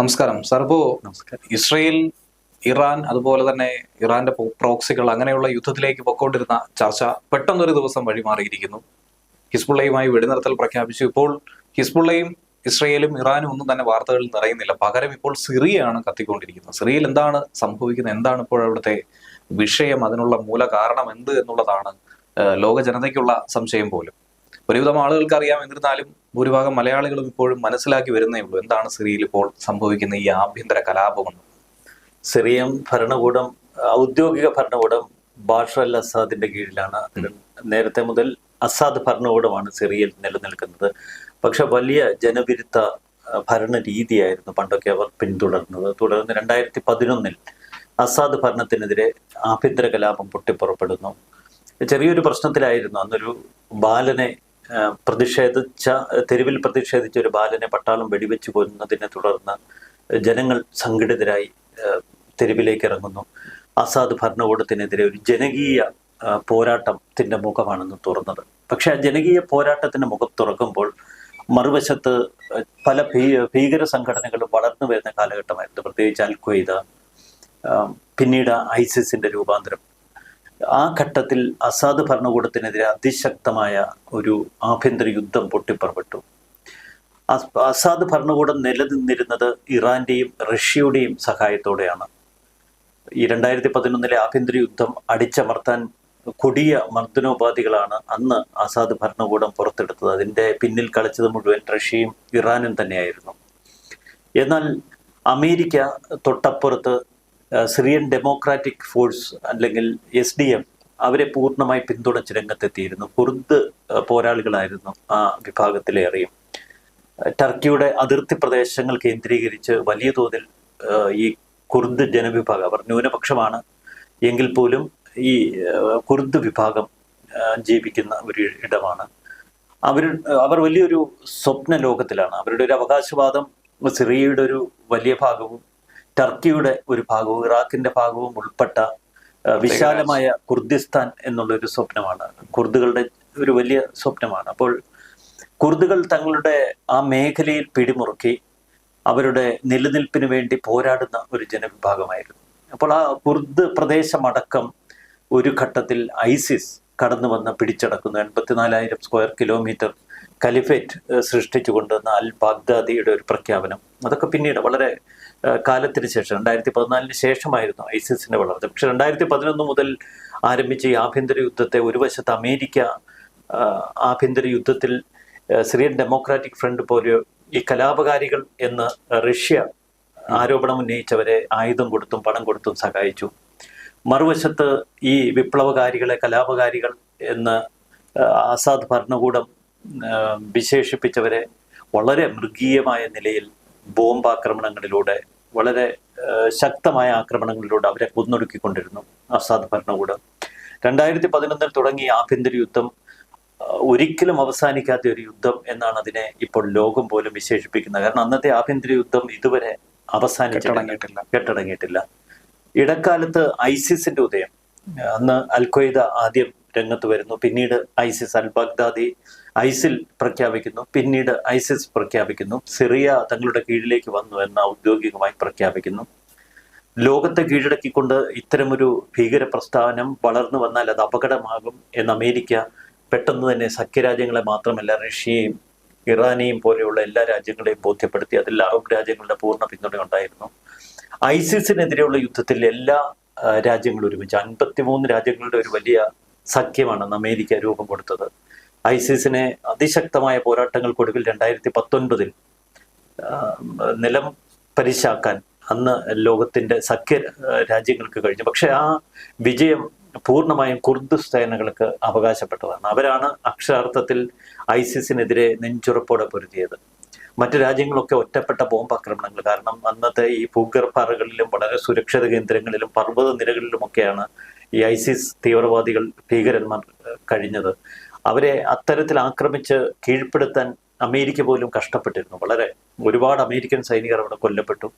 നമസ്കാരം. സർബോ ഇപ്പോ Israel Iran അതുപോലെ തന്നെ ഇറാന്റെ പ്രോ- പ്രോക്സികൾ അങ്ങനെയുള്ള യുദ്ധത്തിലേക്ക് പൊക്കോണ്ടിരുന്ന ചർച്ച പെട്ടെന്നൊരു ദിവസം വഴിമാറിയിരിക്കുന്നു ഹിസ്ബുള്ളയുമായി വെടിനിർത്തൽ പ്രഖ്യാപിച്ചു. ഇപ്പോൾ ഹിസ്ബുള്ളയും ഇസ്രയേലും ഇറാനും ഒന്നും തന്നെ വാർത്തകളിൽ നിറയുന്നില്ല. പകരം ഇപ്പോൾ സിറിയയാണ് കത്തിക്കൊണ്ടിരിക്കുന്നത്. സിറിയയിൽ എന്താണ് സംഭവിക്കുന്നത്? എന്താണ് ഇപ്പോൾ അവിടുത്തെ വിഷയം? അതിനുള്ള മൂല കാരണം എന്ത് എന്നുള്ളതാണ് ലോക ജനതയ്ക്കുള്ള സംശയം പോലും. ഒരുവിധം ആളുകൾക്ക് അറിയാം. എന്നിരുന്നാലും ഭൂരിഭാഗം മലയാളികളും ഇപ്പോഴും മനസ്സിലാക്കി വരുന്നേ ഉള്ളൂ. എന്താണ് സിറിയയിൽ ഇപ്പോൾ സംഭവിക്കുന്ന ഈ ആഭ്യന്തര കലാപമെന്ന് സിറിയൻ ഭരണകൂടം ഔദ്യോഗിക ഭരണകൂടം ബാഷർ അൽ അസാദിന്റെ കീഴിലാണ്. നേരത്തെ മുതൽ അസാദ് ഭരണകൂടമാണ് സിറിയയിൽ നിലനിൽക്കുന്നത്. പക്ഷെ വലിയ ജനവിരുദ്ധ ഭരണ രീതിയായിരുന്നു പണ്ടൊക്കെ അവർ പിന്തുടർന്നത്. തുടർന്ന് രണ്ടായിരത്തി പതിനൊന്നിൽ അസാദ് ഭരണത്തിനെതിരെ ആഭ്യന്തര കലാപം പൊട്ടിപ്പുറപ്പെടുന്നു. ചെറിയൊരു പ്രശ്നത്തിലായിരുന്നു. അന്നൊരു ബാലനെ പ്രതിഷേധിച്ച തെരുവിൽ പ്രതിഷേധിച്ച ഒരു ബാലനെ പട്ടാളം വെടിവെച്ച് കൊന്നതിനെ തുടർന്ന് ജനങ്ങൾ സംഘടിതരായി തെരുവിലേക്ക് ഇറങ്ങുന്നു. അസാദ് ഭരണകൂടത്തിനെതിരെ ഒരു ജനകീയ പോരാട്ടത്തിന്റെ മുഖമാണെന്ന് തുറന്നത് പക്ഷെ ആ ജനകീയ പോരാട്ടത്തിന്റെ മുഖം തുറക്കുമ്പോൾ മറുവശത്ത് പല ഭീകര സംഘടനകളും വളർന്നു വരുന്ന കാലഘട്ടമായിരുന്നു. പ്രത്യേകിച്ച് അൽ ഖ്വയ്ദ പിന്നീട് ഐസിസിന്റെ രൂപാന്തരം. ആ ഘട്ടത്തിൽ അസാദ് ഭരണകൂടത്തിനെതിരെ അതിശക്തമായ ഒരു ആഭ്യന്തര യുദ്ധം പൊട്ടിപ്പുറപ്പെട്ടു. അസ്- അസാദ് ഭരണകൂടം നിലനിന്നിരുന്നത് ഇറാന്റെയും റഷ്യയുടെയും സഹായത്തോടെയാണ്. ഈ രണ്ടായിരത്തി പതിനൊന്നിലെ ആഭ്യന്തര യുദ്ധം അടിച്ചമർത്താൻ കൊടിയ മർദ്ദനോപാധികളാണ് അന്ന് അസാദ് ഭരണകൂടം പുറത്തെടുത്തത്. അതിന്റെ പിന്നിൽ കളിച്ചത് മുഴുവൻ റഷ്യയും ഇറാനും തന്നെയായിരുന്നു. എന്നാൽ അമേരിക്ക തൊട്ടപ്പുറത്ത് സിറിയൻ ഡെമോക്രാറ്റിക് ഫോഴ്സ് അല്ലെങ്കിൽ എസ് ഡി എം അവരെ പൂർണമായി പിന്തുണച്ച് രംഗത്തെത്തിയിരുന്നു. കുർദ് പോരാളികളായിരുന്നു ആ വിഭാഗത്തിലേറെയും ടർക്കിയുടെ അതിർത്തി പ്രദേശങ്ങൾ കേന്ദ്രീകരിച്ച് വലിയ തോതിൽ ഈ കുർദ് ജനവിഭാഗം അവർ ന്യൂനപക്ഷമാണ് എങ്കിൽ പോലും ഈ കുർദ് വിഭാഗം ജീവിക്കുന്ന ഒരു ഇടമാണ്. അവർ അവർ വലിയൊരു സ്വപ്ന ലോകത്തിലാണ് അവരുടെ ഒരു അവകാശവാദം സിറിയയുടെ ഒരു വലിയ ഭാഗവും ടർക്കിയുടെ ഒരു ഭാഗവും ഇറാഖിന്റെ ഭാഗവും ഉൾപ്പെട്ട വിശാലമായ കുർദിസ്ഥാൻ എന്നുള്ള ഒരു സ്വപ്നമാണ്. കുർദുകളുടെ ഒരു വലിയ സ്വപ്നമാണ്. അപ്പോൾ കുർദുകൾ തങ്ങളുടെ ആ മേഖലയിൽ പിടിമുറുക്കി അവരുടെ നിലനിൽപ്പിന് വേണ്ടി പോരാടുന്ന ഒരു ജനവിഭാഗമായിരുന്നു. അപ്പോൾ ആ കുർദ് പ്രദേശമടക്കം ഒരു ഘട്ടത്തിൽ ഐസിസ് കടന്നു വന്ന് പിടിച്ചടക്കുന്നു. എൺപത്തിനാലായിരം സ്ക്വയർ കിലോമീറ്റർ കലിഫേറ്റ് സൃഷ്ടിച്ചു കൊണ്ടുവന്ന അൽ ബാഗ്ദാദിയുടെ ഒരു പ്രഖ്യാപനം. അതൊക്കെ പിന്നീട് വളരെ കാലത്തിന് ശേഷം രണ്ടായിരത്തി പതിനാലിന് ശേഷമായിരുന്നു ഐസിസിന്റെ വളർച്ച. പക്ഷെ രണ്ടായിരത്തി പതിനൊന്ന് മുതൽ ആരംഭിച്ച ഈ ആഭ്യന്തര യുദ്ധത്തെ ഒരു വശത്ത് അമേരിക്ക ആഭ്യന്തര യുദ്ധത്തിൽ സിറിയൻ ഡെമോക്രാറ്റിക് ഫ്രണ്ട് പോലെ ഈ കലാപകാരികൾ എന്ന് റഷ്യ ആരോപണം ഉന്നയിച്ചവരെ ആയുധം കൊടുത്തും പണം കൊടുത്തും സഹായിച്ചു. മറുവശത്ത് ഈ വിപ്ലവകാരികളെ കലാപകാരികൾ എന്ന് ആസാദ് ഭരണകൂടം വിശേഷിപ്പിച്ചവരെ വളരെ മൃഗീയമായ നിലയിൽ ബോംബാക്രമണങ്ങളിലൂടെ വളരെ ശക്തമായ ആക്രമണങ്ങളിലൂടെ അവരെ കൊന്നൊടുക്കിക്കൊണ്ടിരുന്നു അസാദ് ഭരണകൂടം. രണ്ടായിരത്തി പതിനൊന്നിൽ തുടങ്ങിയ ആഭ്യന്തര യുദ്ധം ഒരിക്കലും അവസാനിക്കാത്ത ഒരു യുദ്ധം എന്നാണ് അതിനെ ഇപ്പോൾ ലോകം പോലും വിശേഷിപ്പിക്കുന്നത്. കാരണം അന്നത്തെ ആഭ്യന്തര യുദ്ധം ഇതുവരെ അവസാനിച്ചിട്ടില്ല കെട്ടടങ്ങിയിട്ടില്ല. ഇടക്കാലത്ത് ഐസിസിന്റെ ഉദയം അന്ന് അൽ ഖ്വയ്ദ ആദ്യം രംഗത്ത് വരുന്നു. പിന്നീട് ഐസിസ് അൽ ബഗ്ദാദി ഐസിൽ പ്രഖ്യാപിക്കുന്നു. പിന്നീട് ഐസിസ് പ്രഖ്യാപിക്കുന്നു. സിറിയ തങ്ങളുടെ കീഴിലേക്ക് വന്നു എന്ന് ഔദ്യോഗികമായി പ്രഖ്യാപിക്കുന്നു. ലോകത്തെ കീഴടക്കിക്കൊണ്ട് ഇത്തരമൊരു ഭീകര പ്രസ്ഥാനം വളർന്നു വന്നാൽ അത് അപകടമാകും എന്ന് അമേരിക്ക പെട്ടെന്ന് തന്നെ സഖ്യരാജ്യങ്ങളെ മാത്രമല്ല റഷ്യയും ഇറാനെയും പോലെയുള്ള എല്ലാ രാജ്യങ്ങളെയും ബോധ്യപ്പെടുത്തി അതിൽ അറബ് രാജ്യങ്ങളുടെ പൂർണ പിന്തുണ ഉണ്ടായിരുന്നു. ഐസിസിനെതിരെയുള്ള യുദ്ധത്തിൽ എല്ലാ രാജ്യങ്ങളും ഒരുമിച്ച് അൻപത്തിമൂന്ന് രാജ്യങ്ങളുടെ ഒരു വലിയ സഖ്യമാണ് അമേരിക്ക രൂപം കൊടുത്തത്. ഐസിസിനെ അതിശക്തമായ പോരാട്ടങ്ങൾക്കൊടുവിൽ രണ്ടായിരത്തി പത്തൊൻപതിൽ നിലം പരിശാക്കാൻ അന്ന് ലോകത്തിന്റെ സഖ്യ രാജ്യങ്ങൾക്ക് കഴിഞ്ഞു. പക്ഷേ ആ വിജയം പൂർണമായും കുർദ് സേനകൾക്ക് അവകാശപ്പെട്ടതാണ്. അവരാണ് അക്ഷരാർത്ഥത്തിൽ ഐസിസിനെതിരെ നെഞ്ചുറപ്പോടെ പൊരുതിയത്. മറ്റു രാജ്യങ്ങളൊക്കെ ഒറ്റപ്പെട്ട ബോംബ് ആക്രമണങ്ങൾ കാരണം അന്നത്തെ ഈ ഭൂഗർഭാറകളിലും വളരെ സുരക്ഷിത കേന്ദ്രങ്ങളിലും പർവത നിരകളിലുമൊക്കെയാണ് ഈ ഐസിസ് തീവ്രവാദികൾ ഭീകരന്മാർ കഴിഞ്ഞത്. അവരെ അത്തരത്തിൽ ആക്രമിച്ച് കീഴ്പ്പെടുത്താൻ അമേരിക്ക പോലും കഷ്ടപ്പെട്ടിരുന്നു. വളരെ ഒരുപാട് അമേരിക്കൻ സൈനികർ അവിടെ കൊല്ലപ്പെട്ടു.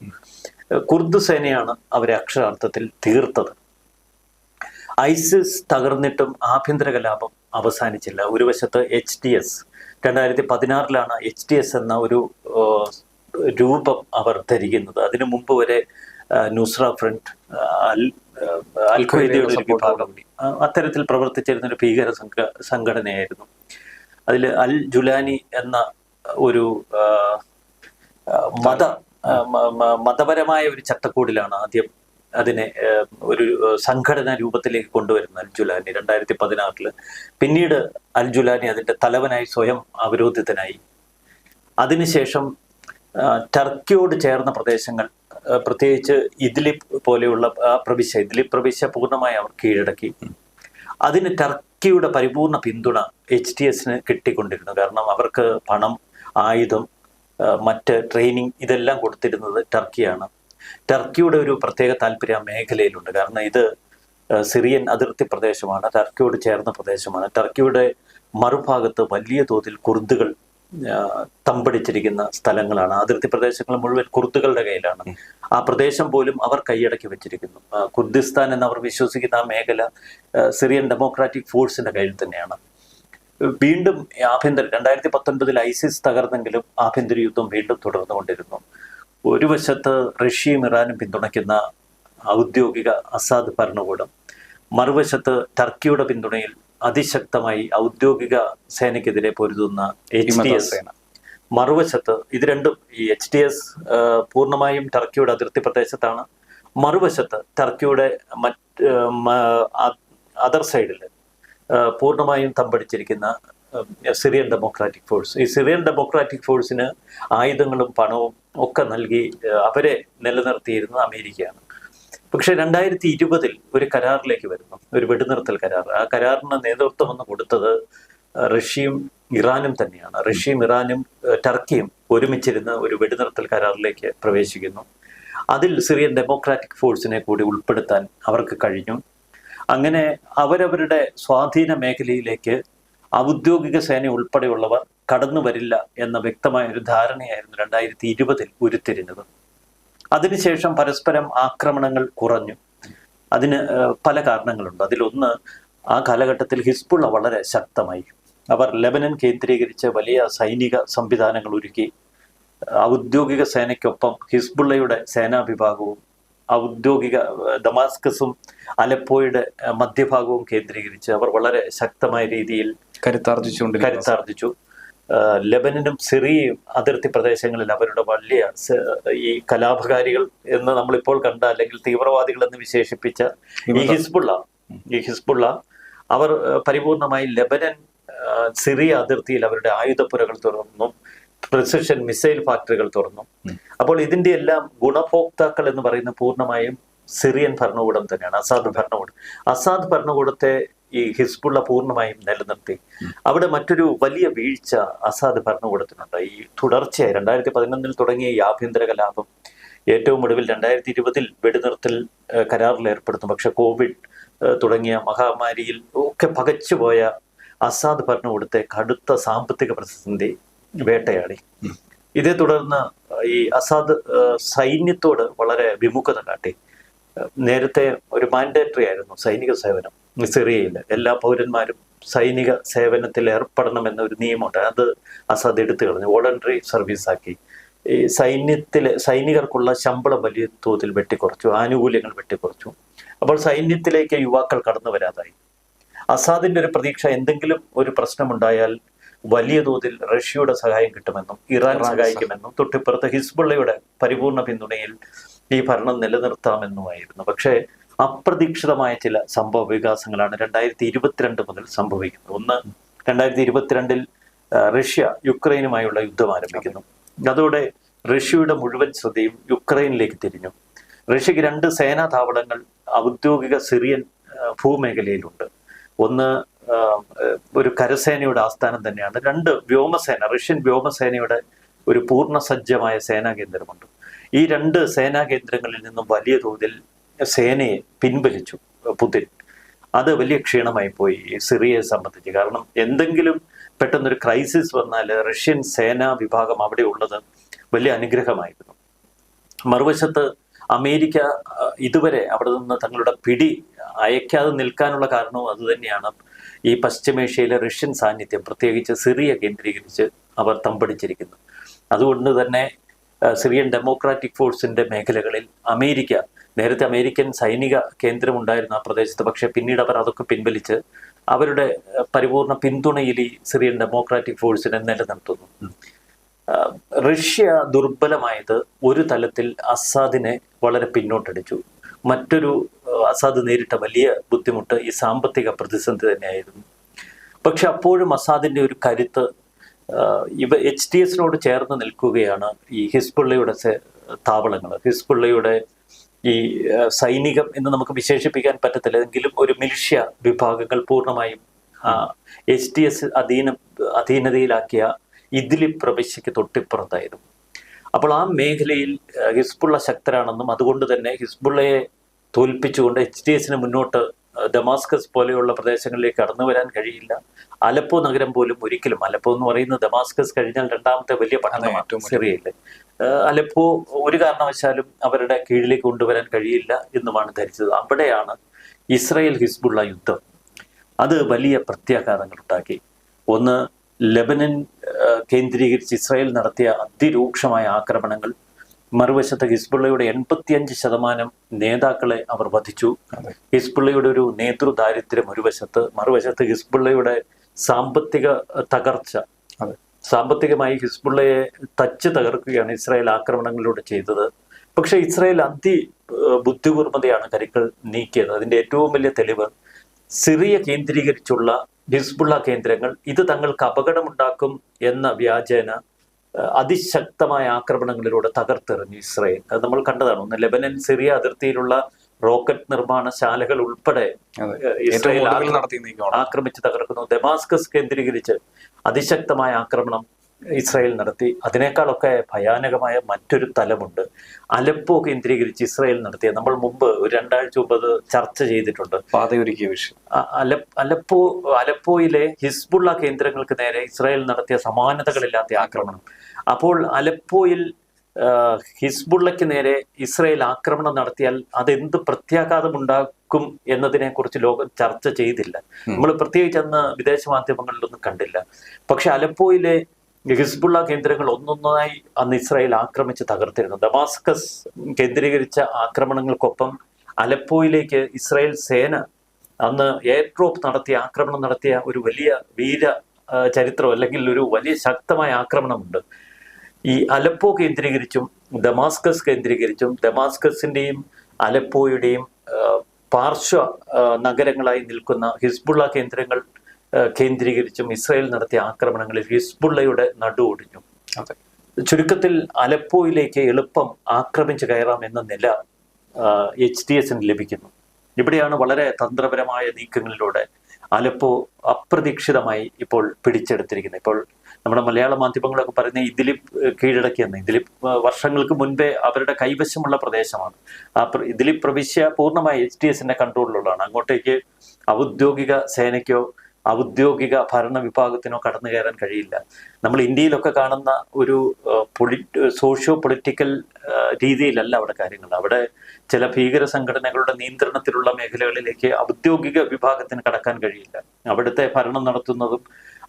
കുർദ് സേനയാണ് അവരെ അക്ഷരാർത്ഥത്തിൽ തീർത്തത്. ഐസിസ് തകർന്നിട്ടും ആഭ്യന്തര കലാപം അവസാനിച്ചില്ല. ഒരു വശത്ത് എച്ച് ഡി എസ് രണ്ടായിരത്തി പതിനാറിലാണ് എച്ച് ഡി എസ് എന്ന ഒരു രൂപം അവർ ധരിക്കുന്നത്. അതിനു മുമ്പ് വരെ നുസ്ര ഫ്രണ്ട് അൽ ഖ്വയ്ദയുടെ ഒരു വിഭാഗം. അത്തരത്തിൽ പ്രവർത്തിച്ചിരുന്ന ഒരു ഭീകര സംഘ സംഘടനയായിരുന്നു. അതിൽ അൽ ജുലാനി എന്ന ഒരു മത മതപരമായ ഒരു ചട്ടക്കൂടിലാണ് ആദ്യം അതിനെ ഒരു സംഘടനാ രൂപത്തിലേക്ക് കൊണ്ടുവരുന്നത് അൽ ജുലാനി രണ്ടായിരത്തി പതിനാറിൽ. പിന്നീട് അൽ ജുലാനി അതിന്റെ തലവനായി സ്വയം അവരോധിതനായി. അതിനുശേഷം ടർക്കിയോട് ചേർന്ന പ്രദേശങ്ങൾ പ്രത്യേകിച്ച് ഇദ്ലിബ് പോലെയുള്ള പ്രവിശ്യ ഇദ്ലിബ് പ്രവിശ്യ പൂർണമായി അവർ കീഴടക്കി. അതിന് ടർക്കിയുടെ പരിപൂർണ പിന്തുണ എച്ച് ടി എസിന് കിട്ടിക്കൊണ്ടിരുന്നു. കാരണം അവർക്ക് പണം ആയുധം മറ്റ് ട്രെയിനിങ് ഇതെല്ലാം കൊടുത്തിരുന്നത് ടർക്കിയാണ്. ടർക്കിയുടെ ഒരു പ്രത്യേക താല്പര്യം മേഖലയിലുണ്ട്. കാരണം ഇത് സിറിയൻ അതിർത്തി പ്രദേശമാണ് ടർക്കിയോട് ചേർന്ന പ്രദേശമാണ്. ടർക്കിയുടെ മറുഭാഗത്ത് വലിയ തോതിൽ കുർദുകൾ തമ്പടിച്ചിരിക്കുന്ന സ്ഥലങ്ങളാണ്. അതിർത്തി പ്രദേശങ്ങൾ മുഴുവൻ കുർദുകളുടെ കയ്യിലാണ്. ആ പ്രദേശം പോലും അവർ കൈയടക്കി വെച്ചിരിക്കുന്നു. കുർദിസ്ഥാൻ എന്ന് അവർ വിശ്വസിക്കുന്ന ആ മേഖല സിറിയൻ ഡെമോക്രാറ്റിക് ഫോഴ്സിന്റെ കയ്യിൽ തന്നെയാണ്. വീണ്ടും ആഭ്യന്തര രണ്ടായിരത്തി പത്തൊൻപതിൽ ഐസിസ് തകർന്നെങ്കിലും ആഭ്യന്തര യുദ്ധം വീണ്ടും തുടർന്നുകൊണ്ടിരുന്നു. ഒരു വശത്ത് റഷ്യയും ഇറാനും പിന്തുണയ്ക്കുന്ന ഔദ്യോഗിക അസാദ് ഭരണകൂടം മറുവശത്ത് ടർക്കിയുടെ പിന്തുണയിൽ അതിശക്തമായി ഔദ്യോഗിക സേനയ്ക്കെതിരെ പൊരുതുന്ന എച്ച് ഡി എസ് സേന. മറുവശത്ത് ഇത് രണ്ടും ഈ എച്ച് ഡി എസ് പൂർണമായും ടർക്കിയുടെ അതിർത്തി പ്രദേശത്താണ്. മറുവശത്ത് ടർക്കിയുടെ മറ്റ് അതർ സൈഡിൽ പൂർണമായും തമ്പടിച്ചിരിക്കുന്ന സിറിയൻ ഡെമോക്രാറ്റിക് ഫോഴ്സ് ഈ സിറിയൻ ഡെമോക്രാറ്റിക് ഫോഴ്സിന് ആയുധങ്ങളും പണവും ഒക്കെ നൽകി അവരെ നിലനിർത്തിയിരുന്നത് അമേരിക്കയാണ്. പക്ഷെ രണ്ടായിരത്തി ഇരുപതിൽ ഒരു കരാറിലേക്ക് വരുന്നു. ഒരു വെടിനിർത്തൽ കരാർ. ആ കരാറിന് നേതൃത്വം എന്ന് കൊടുത്തത് റഷ്യയും ഇറാനും തന്നെയാണ്. റഷ്യയും ഇറാനും ടർക്കിയും ഒരുമിച്ചിരുന്ന് ഒരു വെടിനിർത്തൽ കരാറിലേക്ക് പ്രവേശിക്കുന്നു. അതിൽ സിറിയൻ ഡെമോക്രാറ്റിക് ഫോഴ്സിനെ കൂടി ഉൾപ്പെടുത്താൻ അവർക്ക് കഴിഞ്ഞു. അങ്ങനെ അവരവരുടെ സ്വാധീന മേഖലയിലേക്ക് ഔദ്യോഗിക സേന ഉൾപ്പെടെയുള്ളവർ കടന്നു വരില്ല എന്ന വ്യക്തമായ ഒരു ധാരണയായിരുന്നു രണ്ടായിരത്തി ഇരുപതിൽ ഉരുത്തിരിഞ്ഞത്. അതിനുശേഷം പരസ്പരം ആക്രമണങ്ങൾ കുറഞ്ഞു. അതിന് പല കാരണങ്ങളുണ്ട്. അതിലൊന്ന് ആ കാലഘട്ടത്തിൽ ഹിസ്ബുള്ള വളരെ ശക്തമായി. അവർ ലെബനൻ കേന്ദ്രീകരിച്ച് വലിയ സൈനിക സംവിധാനങ്ങൾ ഒരുക്കി. ഔദ്യോഗിക സേനയ്ക്കൊപ്പം ഹിസ്ബുള്ളയുടെ സേനാ വിഭാഗവും ഔദ്യോഗിക ദമാസ്കസും അലപ്പോയുടെ മധ്യഭാഗവും കേന്ദ്രീകരിച്ച് അവർ വളരെ ശക്തമായ രീതിയിൽ കരുത്താർജിച്ചു കരുത്താർജിച്ചു. ലെബനനും സിറിയയും അതിർത്തി പ്രദേശങ്ങളിൽ അവരുടെ വലിയ ഈ കലാപകാരികൾ എന്ന് നമ്മളിപ്പോൾ കണ്ട അല്ലെങ്കിൽ തീവ്രവാദികൾ എന്ന് വിശേഷിപ്പിച്ച ഈ ഹിസ്ബുള്ള ഈ ഹിസ്ബുള്ള അവർ പരിപൂർണമായി ലെബനൻ സിറിയ അതിർത്തിയിൽ അവരുടെ ആയുധപ്പുരകൾ തുറന്നു പ്രിസിഷൻ മിസൈൽ ഫാക്ടറികൾ തുറന്നു. അപ്പോൾ ഇതിന്റെ എല്ലാം ഗുണഭോക്താക്കൾ എന്ന് പറയുന്ന പൂർണമായും സിറിയൻ ഭരണകൂടം തന്നെയാണ് അസാദ് ഭരണകൂടം. അസാദ് ഭരണകൂടത്തെ ഈ ഹിസ്ബുള്ള പൂർണമായും നിലനിർത്തി. അവിടെ മറ്റൊരു വലിയ വീഴ്ച അസാദ് ഭരണകൂടത്തിനുണ്ട്. ഈ തുടർച്ചയായി രണ്ടായിരത്തി പതിനൊന്നിൽ തുടങ്ങിയ ഈ ആഭ്യന്തര കലാപം ഏറ്റവും ഒടുവിൽ രണ്ടായിരത്തി ഇരുപതിൽ വെടിനിർത്തൽ കരാറിൽ ഏർപ്പെടുത്തും പക്ഷെ കോവിഡ് തുടങ്ങിയ മഹാമാരിയിൽ ഒക്കെ പകച്ചുപോയ അസാദ് ഭരണകൂടത്തെ കടുത്ത സാമ്പത്തിക പ്രതിസന്ധി വേട്ടയാടി. ഇതേ തുടർന്ന് ഈ അസാദ് സൈന്യത്തോട് വളരെ വിമുഖത കാട്ടി. നേരത്തെ ഒരു മാൻഡേറ്ററി ആയിരുന്നു സൈനിക സേവനം സിറിയയിൽ എല്ലാ പൗരന്മാരും സൈനിക സേവനത്തിൽ ഏർപ്പെടണമെന്ന ഒരു നിയമമുണ്ട്. അത് അസാദ് എടുത്തു കളഞ്ഞു. വോളണ്ടറി സർവീസ് ആക്കി. ഈ സൈന്യത്തിലെ സൈനികർക്കുള്ള ശമ്പളം വലിയ തോതിൽ വെട്ടിക്കുറച്ചു. ആനുകൂല്യങ്ങൾ വെട്ടിക്കുറച്ചു. അപ്പോൾ സൈന്യത്തിലേക്ക് യുവാക്കൾ കടന്നു വരാതായി. അസാദിന്റെ ഒരു പ്രതീക്ഷ എന്തെങ്കിലും ഒരു പ്രശ്നമുണ്ടായാൽ വലിയ തോതിൽ റഷ്യയുടെ സഹായം കിട്ടുമെന്നും ഇറാൻ സഹായിക്കുമെന്നും തൊട്ടിപ്പുറത്ത് ഹിസ്ബുള്ളയുടെ പരിപൂർണ പിന്തുണയിൽ ഈ ഭരണം നിലനിർത്താമെന്നുമായിരുന്നു. പക്ഷേ അപ്രതീക്ഷിതമായ ചില സംഭവ വികാസങ്ങളാണ് രണ്ടായിരത്തി ഇരുപത്തിരണ്ട് മുതൽ സംഭവിക്കുന്നത്. ഒന്ന് രണ്ടായിരത്തി ഇരുപത്തിരണ്ടിൽ റഷ്യ യുക്രൈനുമായുള്ള യുദ്ധം ആരംഭിക്കുന്നു. അതോടെ റഷ്യയുടെ മുഴുവൻ ശ്രദ്ധയും യുക്രൈനിലേക്ക് തിരിഞ്ഞു. റഷ്യക്ക് രണ്ട് സേനാ താവളങ്ങൾ ഔദ്യോഗിക സിറിയൻ ഭൂമേഖലയിലുണ്ട്. ഒന്ന് ഒരു കരസേനയുടെ ആസ്ഥാനം തന്നെയാണ്. രണ്ട് വ്യോമസേന റഷ്യൻ വ്യോമസേനയുടെ ഒരു പൂർണ സജ്ജമായ സേനാ കേന്ദ്രമുണ്ട്. ഈ രണ്ട് സേനാ കേന്ദ്രങ്ങളിൽ നിന്നും വലിയ തോതിൽ സേനയെ പിൻവലിച്ചു പുതിൻ. അത് വലിയ ക്ഷീണമായി പോയി സിറിയയെ സംബന്ധിച്ച്. കാരണം എന്തെങ്കിലും പെട്ടെന്നൊരു ക്രൈസിസ് വന്നാൽ റഷ്യൻ സേനാ വിഭാഗം അവിടെ ഉള്ളത് വലിയ അനുഗ്രഹമായിരുന്നു. മറുവശത്ത് അമേരിക്ക ഇതുവരെ അവിടെ നിന്ന് തങ്ങളുടെ പിടി അയക്കാതെ നിൽക്കാനുള്ള കാരണവും അതുതന്നെയാണ് ഈ പശ്ചിമേഷ്യയിലെ റഷ്യൻ സാന്നിധ്യം പ്രത്യേകിച്ച് സിറിയ കേന്ദ്രീകരിച്ച് അവർ തമ്പടിച്ചിരിക്കുന്നു. അതുകൊണ്ട് തന്നെ സിറിയൻ ഡെമോക്രാറ്റിക് ഫോഴ്സിന്റെ മേഖലകളിൽ അമേരിക്ക നേരത്തെ അമേരിക്കൻ സൈനിക കേന്ദ്രമുണ്ടായിരുന്നു ആ പ്രദേശത്ത് പക്ഷേ പിന്നീട് അവർ അതൊക്കെ പിൻവലിച്ച് അവരുടെ പരിപൂർണ പിന്തുണയിൽ ഈ സിറിയൻ ഡെമോക്രാറ്റിക് ഫോഴ്സിനെ നിലനിർത്തുന്നു. റഷ്യ ദുർബലമായത് ഒരു തലത്തിൽ അസാദിനെ വളരെ പിന്നോട്ടടിച്ചു. മറ്റൊരു അസാദ് നേരിട്ട വലിയ ബുദ്ധിമുട്ട് ഈ സാമ്പത്തിക പ്രതിസന്ധി തന്നെയായിരുന്നു. പക്ഷെ അപ്പോഴും അസാദിന്റെ ഒരു കരുത്ത് ഇവ എച്ച് ഡി എസിനോട് ചേർന്ന് നിൽക്കുകയാണ് ഈ ഹിസ്ബുള്ളയുടെ താവളങ്ങൾ. ഹിസ്ബുള്ളയുടെ ഈ സൈനികം എന്ന് നമുക്ക് വിശേഷിപ്പിക്കാൻ പറ്റത്തില്ല. എങ്കിലും ഒരു മിലിഷ്യ വിഭാഗങ്ങൾ പൂർണമായും എച്ച് ഡി എസ് അധീന അധീനതയിലാക്കിയ ഇദ്ലിബ് പ്രവിശ്യക്ക് തൊട്ടിപ്പുറത്തായിരുന്നു. അപ്പോൾ ആ മേഖലയിൽ ഹിസ്ബുള്ള ശക്തരാണെന്നും അതുകൊണ്ട് തന്നെ ഹിസ്ബുള്ളയെ തോൽപ്പിച്ചുകൊണ്ട് എച്ച് ഡി എസിന് മുന്നോട്ട് ഡമാസ്കസ് പോലെയുള്ള പ്രദേശങ്ങളിലേക്ക് കടന്നു വരാൻ കഴിയില്ല. അലപ്പോ നഗരം പോലും ഒരിക്കലും അലപ്പോ എന്ന് പറയുന്നത് ഡമാസ്കസ് കഴിഞ്ഞാൽ രണ്ടാമത്തെ വലിയ പട്ടണമാണ് സിറിയയിലെ. അലപ്പോ ഒരു കാരണവശാലും അവരുടെ കീഴിലേക്ക് കൊണ്ടുവരാൻ കഴിയില്ല എന്നുമാണ് ധരിച്ചത്. അവിടെയാണ് ഇസ്രയേൽ ഹിസ്ബുള്ള യുദ്ധം. അത് വലിയ പ്രത്യാഘാതങ്ങൾ ഉണ്ടാക്കി. ഒന്ന് ലെബനൻ കേന്ദ്രീകരിച്ച് ഇസ്രായേൽ നടത്തിയ അതിരൂക്ഷമായ ആക്രമണങ്ങൾ മറുവശത്ത് ഹിസ്ബുള്ളയുടെ എൺപത്തിയഞ്ച് ശതമാനം നേതാക്കളെ അവർ വധിച്ചു. ഹിസ്ബുള്ളയുടെ ഒരു നേതൃദാരിദ്ര്യം ഒരു വശത്ത് മറുവശത്ത് ഹിസ്ബുള്ളയുടെ സാമ്പത്തിക തകർച്ച. സാമ്പത്തികമായി ഹിസ്ബുള്ളയെ തച്ച് തകർക്കുകയാണ് ഇസ്രായേൽ ആക്രമണങ്ങളിലൂടെ ചെയ്തത്. പക്ഷേ ഇസ്രായേൽ അതി ബുദ്ധിപൂർവതയാണ് ബുദ്ധികൂർമ്മതയാണ് കരുക്കൾ നീക്കിയത്. അതിന്റെ ഏറ്റവും വലിയ തെളിവ് സിറിയ കേന്ദ്രീകരിച്ചുള്ള ഹിസ്ബുള്ള കേന്ദ്രങ്ങൾ ഇത് തങ്ങൾക്ക് അപകടമുണ്ടാക്കും എന്ന വ്യാജേന അതിശക്തമായ ആക്രമണങ്ങളിലൂടെ തകർത്തെറിഞ്ഞു ഇസ്രയേൽ. അത് നമ്മൾ കണ്ടതാണ്. ഒന്ന് ലെബനൻ സിറിയ അതിർത്തിയിലുള്ള റോക്കറ്റ് നിർമ്മാണ ശാലകൾ ഉൾപ്പെടെ ഇസ്രയേൽ ആക്രമിച്ച് തകർക്കുന്നു. ഡെമാസ്കസ് കേന്ദ്രീകരിച്ച് അതിശക്തമായ ആക്രമണം ഇസ്രായേൽ നടത്തി. അതിനേക്കാളൊക്കെ ഭയാനകമായ മറ്റൊരു തലമുണ്ട്. അലപ്പോ കേന്ദ്രീകരിച്ച് ഇസ്രായേൽ നടത്തിയ നമ്മൾ മുമ്പ് ഒരു രണ്ടാഴ്ച മുമ്പ് അത് ചർച്ച ചെയ്തിട്ടുണ്ട്. പാതയൊരുക്കിയ വിഷയം. അലപ്പോ അലപ്പോയിലെ ഹിസ്ബുള്ള കേന്ദ്രങ്ങൾക്ക് നേരെ ഇസ്രായേൽ നടത്തിയ സമാനതകളില്ലാത്ത ആക്രമണം. അപ്പോൾ അലപ്പോയിൽ ഹിസ്ബുള്ളയ്ക്ക് നേരെ ഇസ്രയേൽ ആക്രമണം നടത്തിയാൽ അതെന്ത് പ്രത്യാഘാതം ഉണ്ടാക്കും എന്നതിനെ കുറിച്ച് ലോകം ചർച്ച ചെയ്തില്ല. നമ്മൾ പ്രത്യേകിച്ച് അന്ന് വിദേശ മാധ്യമങ്ങളിലൊന്നും കണ്ടില്ല. പക്ഷെ അലപ്പോയിലെ ഹിസ്ബുള്ള കേന്ദ്രങ്ങൾ ഒന്നൊന്നായി അന്ന് ഇസ്രായേൽ ആക്രമിച്ച് തകർത്തിരുന്നു. ദമാസ്കസ് കേന്ദ്രീകരിച്ച ആക്രമണങ്ങൾക്കൊപ്പം അലപ്പോയിലേക്ക് ഇസ്രായേൽ സേന അന്ന് എയർ ഡ്രോപ്പ് നടത്തിയ ആക്രമണം നടത്തിയ ഒരു വലിയ വീര ചരിത്രം അല്ലെങ്കിൽ ഒരു വലിയ ശക്തമായ ആക്രമണമുണ്ട്. ഈ അലപ്പോ കേന്ദ്രീകരിച്ചും ദമാസ്കസ് കേന്ദ്രീകരിച്ചും ഡമാസ്കസിന്റെയും അലപ്പോയുടെയും പാർശ്വ നഗരങ്ങളായി നിൽക്കുന്ന ഹിസ്ബുള്ള കേന്ദ്രങ്ങൾ കേന്ദ്രീകരിച്ചും ഇസ്രായേൽ നടത്തിയ ആക്രമണങ്ങളിൽ ഹിസ്ബുള്ളയുടെ നടു ഒടിഞ്ഞു. ചുരുക്കത്തിൽ അലപ്പോയിലേക്ക് എളുപ്പം ആക്രമിച്ചു കയറാം എന്ന നില എച്ച് ഡി എസിന് ലഭിക്കുന്നു. ഇവിടെയാണ് വളരെ തന്ത്രപരമായ നീക്കങ്ങളിലൂടെ അലപ്പോ അപ്രതീക്ഷിതമായി ഇപ്പോൾ പിടിച്ചെടുത്തിരിക്കുന്നത്. ഇപ്പോൾ നമ്മുടെ മലയാള മാധ്യമങ്ങളൊക്കെ പറയുന്ന ഇതിലിപ് കീഴടക്കിയെന്ന്. ഇതിലിപ് വർഷങ്ങൾക്ക് മുൻപേ അവരുടെ കൈവശമുള്ള പ്രദേശമാണ്. ആ ഇതിലിപ് പ്രവിശ്യ പൂർണമായി എച്ച് ഡി എസിന്റെ കൺട്രോളിലുള്ളതാണ്. അങ്ങോട്ടേക്ക് ഔദ്യോഗിക സേനയ്ക്കോ ഔദ്യോഗിക ഭരണ വിഭാഗത്തിനോ കടന്നു കയറാൻ കഴിയില്ല. നമ്മൾ ഇന്ത്യയിലൊക്കെ കാണുന്ന ഒരു പൊളി സോഷ്യോ പൊളിറ്റിക്കൽ രീതിയിലല്ല അവിടെ കാര്യങ്ങൾ. അവിടെ ചില ഭീകര സംഘടനകളുടെ നിയന്ത്രണത്തിലുള്ള മേഖലകളിലേക്ക് ഔദ്യോഗിക വിഭാഗത്തിന് കടക്കാൻ കഴിയില്ല. അവിടുത്തെ ഭരണം നടത്തുന്നതും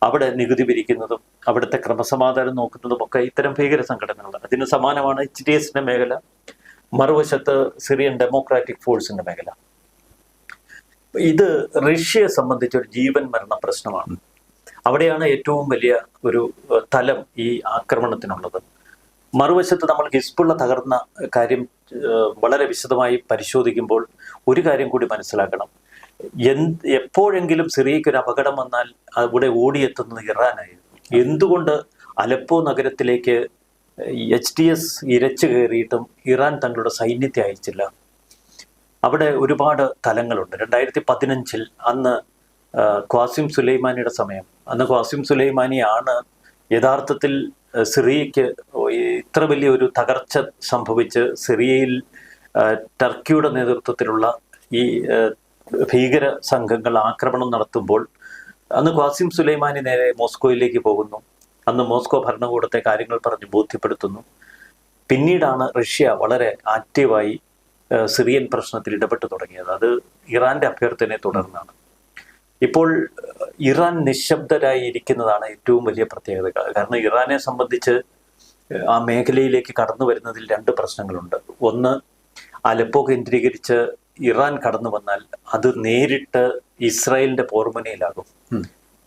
അവിടെ നികുതി പിരിക്കുന്നതും അവിടുത്തെ ക്രമസമാധാനം നോക്കുന്നതും ഒക്കെ ഇത്തരം ഭീകര സംഘടനകളാണ് അതിന് സമാനമാണ് എച്ച് ഡി എസിന്റെ മേഖല മറുവശത്ത് സിറിയൻ ഡെമോക്രാറ്റിക് ഫോഴ്സിന്റെ മേഖല. ഇത് റഷ്യയെ സംബന്ധിച്ചൊരു ജീവൻ മരണ പ്രശ്നമാണ്. അവിടെയാണ് ഏറ്റവും വലിയ ഒരു തലം ഈ ആക്രമണത്തിനുള്ളത്. മറുവശത്ത് നമ്മൾ ഹിസ്ബുള്ള തകർന്ന കാര്യം വളരെ വിശദമായി പരിശോധിക്കുമ്പോൾ ഒരു കാര്യം കൂടി മനസ്സിലാക്കണം. എപ്പോഴെങ്കിലും സിറിയയ്ക്ക് ഒരു അപകടം വന്നാൽ അവിടെ ഓടിയെത്തുന്നത് ഇറാനായിരുന്നു. എന്തുകൊണ്ട് അലപ്പോ നഗരത്തിലേക്ക് എച്ച് ഡി എസ് ഇരച്ചു കയറിയിട്ടും ഇറാൻ തങ്ങളുടെ സൈന്യത്തെ അയച്ചില്ല? അവിടെ ഒരുപാട് തലങ്ങളുണ്ട്. രണ്ടായിരത്തി പതിനഞ്ചിൽ അന്ന് ക്വാസിം സുലൈമാനിയുടെ സമയം. അന്ന് ക്വാസിം സുലൈമാനിയാണ് യഥാർത്ഥത്തിൽ സിറിയയ്ക്ക് ഇത്ര വലിയ ഒരു തകർച്ച സംഭവിച്ച് സിറിയയിൽ ടർക്കിയുടെ നേതൃത്വത്തിലുള്ള ഈ ഭീകര സംഘങ്ങൾ ആക്രമണം നടത്തുമ്പോൾ അന്ന് ഖാസിം സുലൈമാനി നേരെ മോസ്കോയിലേക്ക് പോകുന്നു. അന്ന് മോസ്കോ ഭരണകൂടത്തെ കാര്യങ്ങൾ പറഞ്ഞ് ബോധ്യപ്പെടുത്തുന്നു. പിന്നീടാണ് റഷ്യ വളരെ ആക്റ്റീവായി സിറിയൻ പ്രശ്നത്തിൽ ഇടപെട്ട് തുടങ്ങിയത്. അത് ഇറാന്റെ അഭ്യർത്ഥനയെ തുടർന്നാണ്. ഇപ്പോൾ ഇറാൻ നിശബ്ദരായി ഇരിക്കുന്നതാണ് ഏറ്റവും വലിയ പ്രത്യേകത. കാരണം ഇറാനെ സംബന്ധിച്ച് ആ മേഖലയിലേക്ക് കടന്നു വരുന്നതിൽ രണ്ട് പ്രശ്നങ്ങളുണ്ട്. ഒന്ന് അലപ്പോ കേന്ദ്രീകരിച്ച് ഇറാൻ കടന്നു വന്നാൽ അത് നേരിട്ട് ഇസ്രായേലിന്റെ പോർമുനയിലാകും.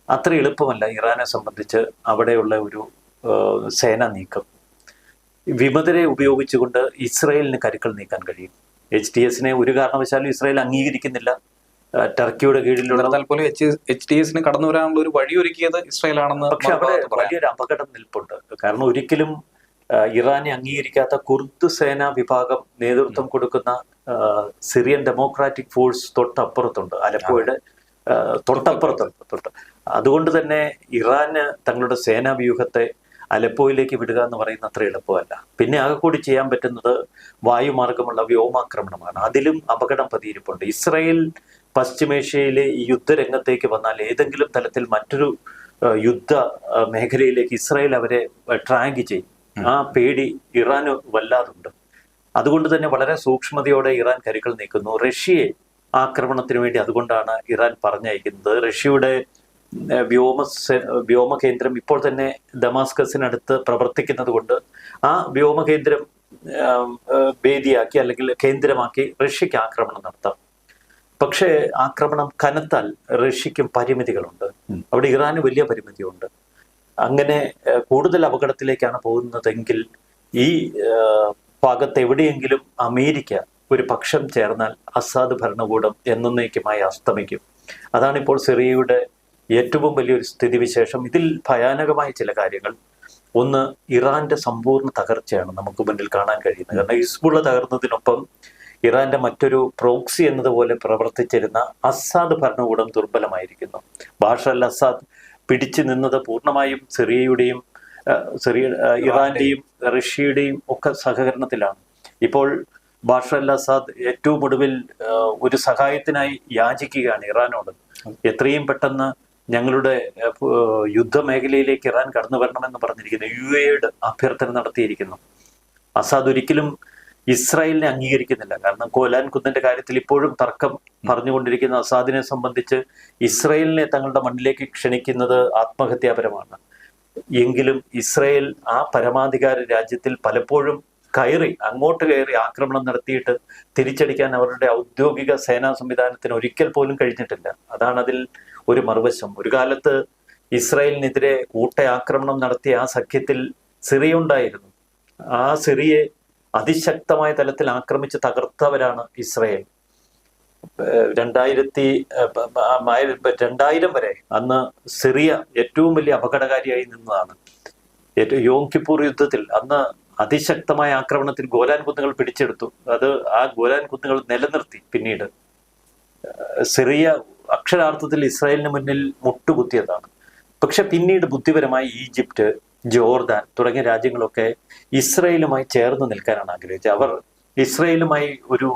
അത്ര എളുപ്പമല്ല ഇറാനെ സംബന്ധിച്ച് അവിടെയുള്ള ഒരു സേന നീക്കം. വിമതരെ ഉപയോഗിച്ചുകൊണ്ട് ഇസ്രായേലിന് കരുക്കൾ നീക്കാൻ കഴിയും. എച്ച് ഡി എസിനെ ഒരു കാരണവശാലും ഇസ്രായേൽ അംഗീകരിക്കുന്നില്ല. ടർക്കിയുടെ കീഴിലുള്ള പോലും എച്ച് എച്ച് ഡി എസിന് കടന്നു വരാനുള്ള ഒരു വഴിയൊരുക്കിയത് ഇസ്രായേൽ ആണെന്ന് പക്ഷെ അവിടെ വലിയൊരു അപകടം നിൽപ്പുണ്ട്. കാരണം ഒരിക്കലും ഇറാനെ അംഗീകരിക്കാത്ത കുർദ് സേനാ വിഭാഗം നേതൃത്വം കൊടുക്കുന്ന സിറിയൻ ഡെമോക്രാറ്റിക് ഫോഴ്സ് തൊട്ടപ്പുറത്തുണ്ട്. അലപ്പോയുടെ തൊട്ടപ്പുറത്തുണ്ട് തൊട്ട്. അതുകൊണ്ട് തന്നെ ഇറാന് തങ്ങളുടെ സേനാ വ്യൂഹത്തെ അലപ്പോയിലേക്ക് വിടുക എന്ന് പറയുന്ന അത്ര എളുപ്പമല്ല. പിന്നെ ആകെ കൂടി ചെയ്യാൻ പറ്റുന്നത് വായുമാർഗമുള്ള വ്യോമാക്രമണമാണ്. അതിലും അപകടം പതിയിരിപ്പുണ്ട്. ഇസ്രായേൽ പശ്ചിമേഷ്യയിലെ ഈ യുദ്ധരംഗത്തേക്ക് വന്നാൽ ഏതെങ്കിലും തലത്തിൽ മറ്റൊരു യുദ്ധ മേഖലയിലേക്ക് ഇസ്രായേൽ അവരെ ട്രാങ്ക് ചെയ്യും. ആ പേടി ഇറാന് വല്ലാതുണ്ട്. അതുകൊണ്ട് തന്നെ വളരെ സൂക്ഷ്മതയോടെ ഇറാൻ കരുക്കൾ നീക്കുന്നു. റഷ്യയെ ആക്രമണത്തിന് വേണ്ടി അതുകൊണ്ടാണ് ഇറാൻ പറഞ്ഞയക്കുന്നത്. റഷ്യയുടെ വ്യോമ വ്യോമ കേന്ദ്രം ഇപ്പോൾ തന്നെ ദമാസ്കസിനടുത്ത് പ്രവർത്തിക്കുന്നത് കൊണ്ട് ആ വ്യോമ കേന്ദ്രം ഭേദിയാക്കി വേദിയാക്കി അല്ലെങ്കിൽ കേന്ദ്രമാക്കി റഷ്യക്ക് ആക്രമണം നടത്താം. പക്ഷേ ആക്രമണം കനത്താൽ റഷ്യക്കും പരിമിതികളുണ്ട്. അവിടെ ഇറാന് വലിയ പരിമിതിയുണ്ട്. അങ്ങനെ കൂടുതൽ അപകടത്തിലേക്കാണ് പോകുന്നതെങ്കിൽ ഈ ഭാഗത്ത് എവിടെയെങ്കിലും അമേരിക്ക ഒരു പക്ഷം ചേർന്നാൽ അസാദ് ഭരണകൂടം എന്നേക്കുമായി അസ്തമിക്കും. അതാണിപ്പോൾ സിറിയയുടെ ഏറ്റവും വലിയൊരു സ്ഥിതിവിശേഷം. ഇതിൽ ഭയാനകമായ ചില കാര്യങ്ങൾ. ഒന്ന് ഇറാന്റെ സമ്പൂർണ തകർച്ചയാണ് നമുക്ക് മുന്നിൽ കാണാൻ കഴിയുന്നത്. കാരണം ഹിസ്ബുള്ള തകർന്നതിനൊപ്പം ഇറാന്റെ മറ്റൊരു പ്രോക്സി എന്നതുപോലെ പ്രവർത്തിച്ചിരുന്ന അസാദ് ഭരണകൂടം ദുർബലമായിരിക്കുന്നു. ബാഷർ അൽ അസാദ് പിടിച്ചു നിന്നത് പൂർണമായും സിറിയയുടെയും സിറിയ ഇറാന്റെയും റഷ്യയുടെയും ഒക്കെ സഹകരണത്തിലാണ്. ഇപ്പോൾ ബാഷർ അൽ അസാദ് ഏറ്റവും ഒടുവിൽ ഒരു സഹായത്തിനായി യാചിക്കുകയാണ് ഇറാനോട്. എത്രയും പെട്ടെന്ന് ഞങ്ങളുടെ യുദ്ധമേഖലയിലേക്ക് ഇറാൻ കടന്നു വരണമെന്ന് പറഞ്ഞിരിക്കുന്നു. യു എയുടെ അഭ്യർത്ഥന നടത്തിയിരിക്കുന്നു. അസാദ് ഒരിക്കലും ഇസ്രായേലിനെ അംഗീകരിക്കുന്നില്ല. കാരണം കോലാൻ കുന്നിന്റെ കാര്യത്തിൽ ഇപ്പോഴും തർക്കം പറഞ്ഞുകൊണ്ടിരിക്കുന്ന അസാദിനെ സംബന്ധിച്ച് ഇസ്രായേലിനെ തങ്ങളുടെ മണ്ണിലേക്ക് ക്ഷണിക്കുന്നത് ആത്മഹത്യാപരമാണ്. എങ്കിലും ഇസ്രയേൽ ആ പരമാധികാര രാജ്യത്തിൽ പലപ്പോഴും കയറി അങ്ങോട്ട് കയറി ആക്രമണം നടത്തിയിട്ട് തിരിച്ചടിക്കാൻ അവരുടെ ഔദ്യോഗിക സേനാ സംവിധാനത്തിന് ഒരിക്കൽ പോലും കഴിഞ്ഞിട്ടില്ല. അതാണ് അതിൽ ഒരു മറുവശം. ഒരു കാലത്ത് ഇസ്രായേലിനെതിരെ കൂട്ട ആക്രമണം നടത്തിയ ആ സഖ്യത്തിൽ സിറിയ ഉണ്ടായിരുന്നു ആ സിറിയെ അതിശക്തമായ തലത്തിൽ ആക്രമിച്ച് തകർത്തവരാണ് ഇസ്രായേൽ. രണ്ടായിരത്തി രണ്ടായിരം വരെ അന്ന് സിറിയ ഏറ്റവും വലിയ അപകടകാരിയായി നിന്നതാണ്. ഏറ്റവും യുദ്ധത്തിൽ അന്ന് അതിശക്തമായ ആക്രമണത്തിൽ ഗോലാൻ കുന്നുകൾ പിടിച്ചെടുത്തു. അത് ആ ഗോലാൻ കുന്നുകൾ നിലനിർത്തി പിന്നീട്. സിറിയ അക്ഷരാർത്ഥത്തിൽ ഇസ്രായേലിന് മുന്നിൽ മുട്ടുകുത്തിയതാണ്. പക്ഷെ പിന്നീട് ബുദ്ധിപരമായി ഈജിപ്റ്റ് ജോർദാൻ തുടങ്ങിയ രാജ്യങ്ങളൊക്കെ ഇസ്രയേലുമായി ചേർന്ന് നിൽക്കാനാണ് ആഗ്രഹിച്ചത്. അവർ ഇസ്രയേലുമായി ഒരു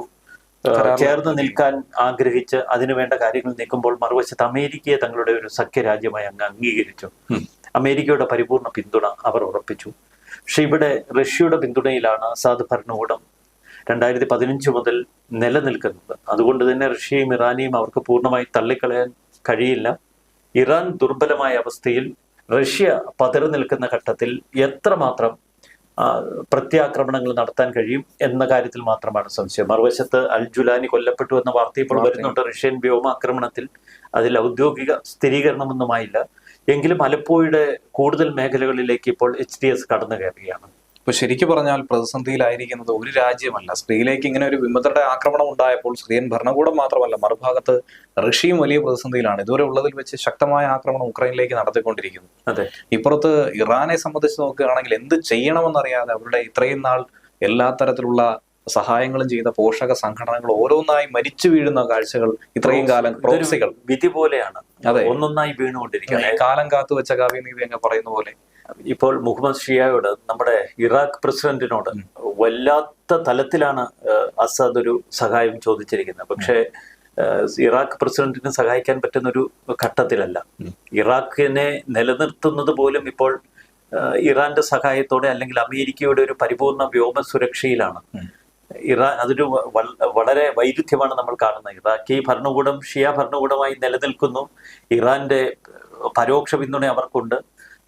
ചേർന്ന് നിൽക്കാൻ ആഗ്രഹിച്ച് അതിനുവേണ്ട കാര്യങ്ങൾ നീക്കുമ്പോൾ മറുവശത്ത് അമേരിക്കയെ തങ്ങളുടെ ഒരു സഖ്യ രാജ്യമായി അങ്ങ് അംഗീകരിച്ചു. അമേരിക്കയുടെ പരിപൂർണ പിന്തുണ അവർ ഉറപ്പിച്ചു. പക്ഷെ ഇവിടെ റഷ്യയുടെ പിന്തുണയിലാണ് അസാദ് ഭരണകൂടം രണ്ടായിരത്തി പതിനഞ്ച് മുതൽ നിലനിൽക്കുന്നത്. അതുകൊണ്ട് തന്നെ റഷ്യയും ഇറാനിയും അവർക്ക് പൂർണമായി തള്ളിക്കളയാൻ കഴിയില്ല. ഇറാൻ ദുർബലമായ അവസ്ഥയിൽ റഷ്യ പതറി നിൽക്കുന്ന ഘട്ടത്തിൽ എത്രമാത്രം പ്രത്യാക്രമണങ്ങൾ നടത്താൻ കഴിയും എന്ന കാര്യത്തിൽ മാത്രമാണ് സംശയം. മറുവശത്ത് അൽ ജുലാനി കൊല്ലപ്പെട്ടു എന്ന വാർത്ത ഇപ്പോൾ വരുന്നുണ്ട്. റഷ്യൻ വ്യോമാക്രമണത്തിൽ അതിൽ ഔദ്യോഗിക സ്ഥിരീകരണമൊന്നുമായില്ല. എങ്കിലും അലപ്പോയുടെ കൂടുതൽ മേഖലകളിലേക്ക് ഇപ്പോൾ എച്ച് ഡി എസ് കടന്നു കയറുകയാണ് ഇപ്പൊ ശരിക്കു പറഞ്ഞാൽ പ്രതിസന്ധിയിലായിരിക്കുന്നത് ഒരു രാജ്യമല്ല. സ്ത്രീയിലേക്ക് ഇങ്ങനെ ഒരു വിമതരുടെ ആക്രമണം ഉണ്ടായപ്പോൾ സ്ത്രീയൻ ഭരണകൂടം മാത്രമല്ല മറുഭാഗത്ത് റഷ്യയും വലിയ പ്രതിസന്ധിയിലാണ്. ഇതുവരെ ഉള്ളതിൽ വെച്ച് ശക്തമായ ആക്രമണം ഉക്രൈനിലേക്ക് നടത്തിക്കൊണ്ടിരിക്കുന്നു. അതെ. ഇപ്പുറത്ത് ഇറാനെ സംബന്ധിച്ച് നോക്കുകയാണെങ്കിൽ എന്ത് ചെയ്യണമെന്നറിയാതെ അവരുടെ ഇത്രയും നാൾ എല്ലാ തരത്തിലുള്ള സഹായങ്ങളും ചെയ്ത പോഷക സംഘടനകൾ ഓരോന്നായി മരിച്ചു വീഴുന്ന കാഴ്ചകൾ ഇത്രയും കാലം പ്രോസികൾ പ്രോക്സികൾ. വിധി പോലെയാണ്. അതെ. ഒന്നൊന്നായി വീണുകൊണ്ടിരിക്കുന്നത് കാലം കാത്തു വെച്ച കാവ്യനീതി അങ്ങ് പറയുന്ന പോലെ ഇപ്പോൾ മുഹമ്മദ് ഷിയായോട് നമ്മുടെ ഇറാഖ് പ്രസിഡന്റിനോട് വല്ലാത്ത തലത്തിലാണ് അസാദ് ഒരു സഹായം ചോദിച്ചിരിക്കുന്നത്. പക്ഷേ ഇറാഖ് പ്രസിഡന്റിനെ സഹായിക്കാൻ പറ്റുന്ന ഒരു ഘട്ടത്തിലല്ല ഇറാഖിനെ നിലനിർത്തുന്നത് പോലും ഇപ്പോൾ ഇറാന്റെ സഹായത്തോടെ അല്ലെങ്കിൽ അമേരിക്കയുടെ ഒരു പരിപൂർണ വ്യോമ സുരക്ഷയിലാണ്. ഇറാൻ അതൊരു വളരെ വൈരുദ്ധ്യമാണ് നമ്മൾ കാണുന്നത്. ഇറാഖി ഭരണകൂടം ഷിയ ഭരണകൂടമായി നിലനിൽക്കുന്നു. ഇറാന്റെ പരോക്ഷ പിന്തുണ അവർക്കുണ്ട്.